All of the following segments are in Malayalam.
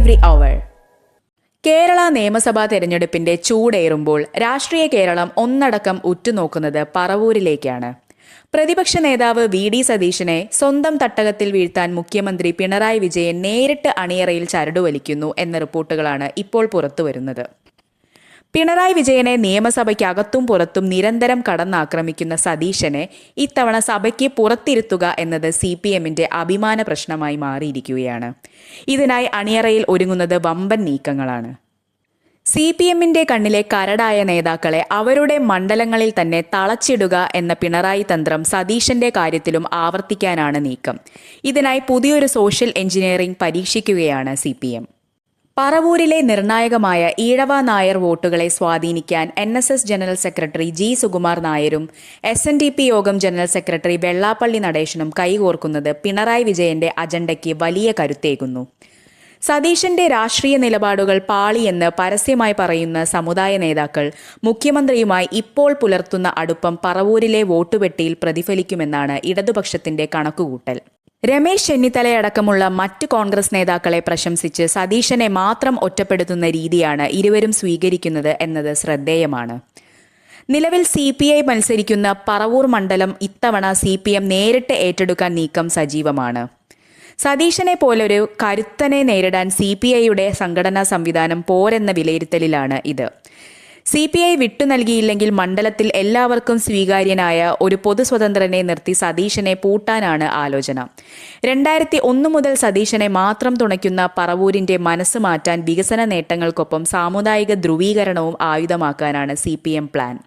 every അവർ കേരള നിയമസഭാ തെരഞ്ഞെടുപ്പിന്റെ ചൂടേറുമ്പോൾ രാഷ്ട്രീയ കേരളം ഒന്നടക്കം ഉറ്റുനോക്കുന്നത് പറവൂരിലേക്കാണ്. പ്രതിപക്ഷ നേതാവ് വി ഡി സതീശനെ സ്വന്തം തട്ടകത്തിൽ വീഴ്ത്താൻ മുഖ്യമന്ത്രി പിണറായി വിജയൻ നേരിട്ട് അണിയറയിൽ ചരടുവലിക്കുന്നു എന്ന റിപ്പോർട്ടുകളാണ് ഇപ്പോൾ പുറത്തുവരുന്നത്. പിണറായി വിജയനെ നിയമസഭയ്ക്കകത്തും പുറത്തും നിരന്തരം കടന്നാക്രമിക്കുന്ന സതീശനെ ഇത്തവണ സഭയ്ക്ക് പുറത്തിരുത്തുക എന്നത് സി പി എമ്മിന്റെ അഭിമാന പ്രശ്നമായി മാറിയിരിക്കുകയാണ്. ഇതിനായി അണിയറയിൽ ഒരുങ്ങുന്നത് വമ്പൻ നീക്കങ്ങളാണ്. സി പി എമ്മിന്റെ കണ്ണിലെ കരടായ നേതാക്കളെ അവരുടെ മണ്ഡലങ്ങളിൽ തന്നെ തളച്ചിടുക എന്ന പിണറായി തന്ത്രം സതീശന്റെ കാര്യത്തിലും ആവർത്തിക്കാനാണ് നീക്കം. ഇതിനായി പുതിയൊരു സോഷ്യൽ എഞ്ചിനീയറിംഗ് പരീക്ഷിക്കുകയാണ് സി പറവൂരിലെ നിർണായകമായ ഈഴവ നായർ വോട്ടുകളെ സ്വാധീനിക്കാൻ N S S general secretary G Sukumar നായരും S N D P Yogam general secretary Vellappally നടേശനും കൈകോർക്കുന്നത് പിണറായി വിജയന്റെ അജണ്ടയ്ക്ക് വലിയ കരുത്തേകുന്നു. സതീശന്റെ രാഷ്ട്രീയ നിലപാടുകൾ പാളിയെന്ന് പരസ്യമായി പറയുന്ന സമുദായ നേതാക്കൾ മുഖ്യമന്ത്രിയുമായി ഇപ്പോൾ പുലർത്തുന്ന അടുപ്പം പറവൂരിലെ വോട്ടുപെട്ടിയിൽ പ്രതിഫലിക്കുമെന്നാണ് ഇടതുപക്ഷത്തിന്റെ കണക്കുകൂട്ടൽ. രമേശ് ചെന്നിത്തലയടക്കമുള്ള മറ്റ് കോൺഗ്രസ് നേതാക്കളെ പ്രശംസിച്ച് സതീശനെ മാത്രം ഒറ്റപ്പെടുത്തുന്ന രീതിയാണ് ഇരുവരും സ്വീകരിക്കുന്നത് എന്നത് ശ്രദ്ധേയമാണ്. നിലവിൽ സി പി ഐ മത്സരിക്കുന്ന പറവൂർ മണ്ഡലം ഇത്തവണ സി പി എം നേരിട്ട് ഏറ്റെടുക്കാൻ നീക്കം സജീവമാണ്. സതീശനെ പോലൊരു കരുത്തനെ നേരിടാൻ സി പി ഐയുടെ സംഘടനാ സംവിധാനം പോരെന്ന വിലയിരുത്തലിലാണ് ഇത്. സി പി ഐ വിട്ടു നൽകിയില്ലെങ്കിൽ മണ്ഡലത്തിൽ എല്ലാവർക്കും സ്വീകാര്യനായ ഒരു പൊതു സ്വതന്ത്രനെ നിർത്തി സതീശനെ പൂട്ടാനാണ് ആലോചന. രണ്ടായിരത്തി ഒന്ന് മുതൽ സതീശനെ മാത്രം തുണയ്ക്കുന്ന പറവൂരിന്റെ മനസ്സ് മാറ്റാൻ വികസന നേട്ടങ്ങൾക്കൊപ്പം സാമുദായിക ധ്രുവീകരണവും ആയുധമാക്കാനാണ് സി പ്ലാൻ.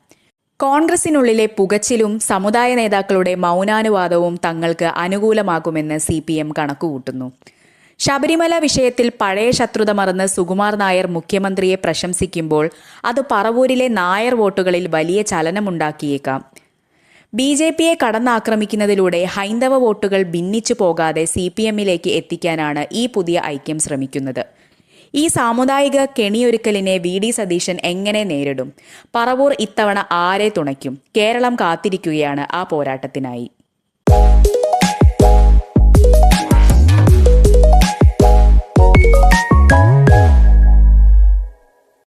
കോൺഗ്രസിനുള്ളിലെ പുകച്ചിലും സമുദായ നേതാക്കളുടെ മൗനാനുവാദവും തങ്ങൾക്ക് അനുകൂലമാകുമെന്ന് സി പി എം കണക്കുകൂട്ടുന്നു. ശബരിമല വിഷയത്തിൽ പഴയ ശത്രുത മറന്ന് സുകുമാർ നായർ മുഖ്യമന്ത്രിയെ പ്രശംസിക്കുമ്പോൾ അത് പറവൂരിലെ നായർ വോട്ടുകളിൽ വലിയ ചലനമുണ്ടാക്കിയേക്കാം. ബി ജെ പിയെ കടന്നാക്രമിക്കുന്നതിലൂടെ ഹൈന്ദവ വോട്ടുകൾ ഭിന്നിച്ചു പോകാതെ സി പി എമ്മിലേക്ക് എത്തിക്കാനാണ് ഈ പുതിയ ഐക്യം ശ്രമിക്കുന്നത്. ഈ സാമുദായിക കെണിയൊരുക്കലിനെ വി ഡി സതീശൻ എങ്ങനെ നേരിടും? പറവൂർ ഇത്തവണ ആരെ തുണയ്ക്കും? കേരളം കാത്തിരിക്കുകയാണ് ആ പോരാട്ടത്തിനായി.